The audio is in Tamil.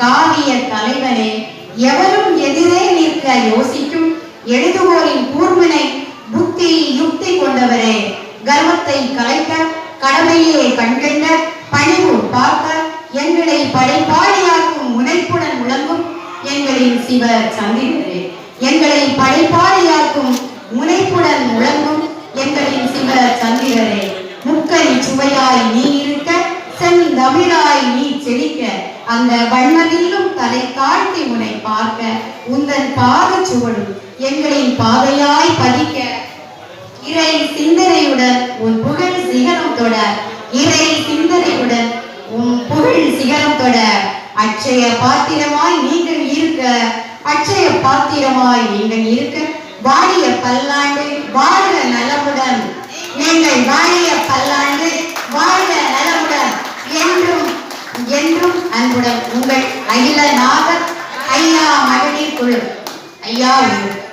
காவிய தலைவனே எவரும் எதிரே நிற்க யோசிக்கும் எழுதுவோரின் கூர்மனை புத்தி யுக்தி கொண்டவரே கர்வத்தை கலைக்க கடமையே கண்கண்ட பணிவு பார்க்க எங்களை படைப்பாளியாக்கும் முனைப்புடன் விளங்கும் எங்களின் சிவ சந்திரரே. எங்களை படைப்பாளியாக்கும் முனைப்புடன் முழங்கும் எங்களின் சிவ சந்திரரே. முக்கரி சுவையாய் நீ இருக்க செந்தமிழாய் நீ செழிக்க அந்த வன்மதிலும் தலை காட்டி உனை பார்க்க உந்தன் பாத சுவடும் எங்களின் பாதையாய் பதிக்க. இறை சிந்தனையுடன் உன் புகழ் சிகரம் தொட இறை சிந்தனையுடன் உன் புகழ் சிகரம் தொட. அச்சய பாத்திரமாய் நீங்கள் இருக்க அச்சய பாத்திரமாய் நீங்கள் இருக்க. வாடிய பல்லாண்டு வாழ நலமுடன் நீங்கள் வாழிய பல்லாண்டு வாழ்க நலமுடன் என்றும் என்றும் அன்புடன் உங்கள் அகில நாகர் ஐயா மகளிர் குழு. ஐயா உங்கள்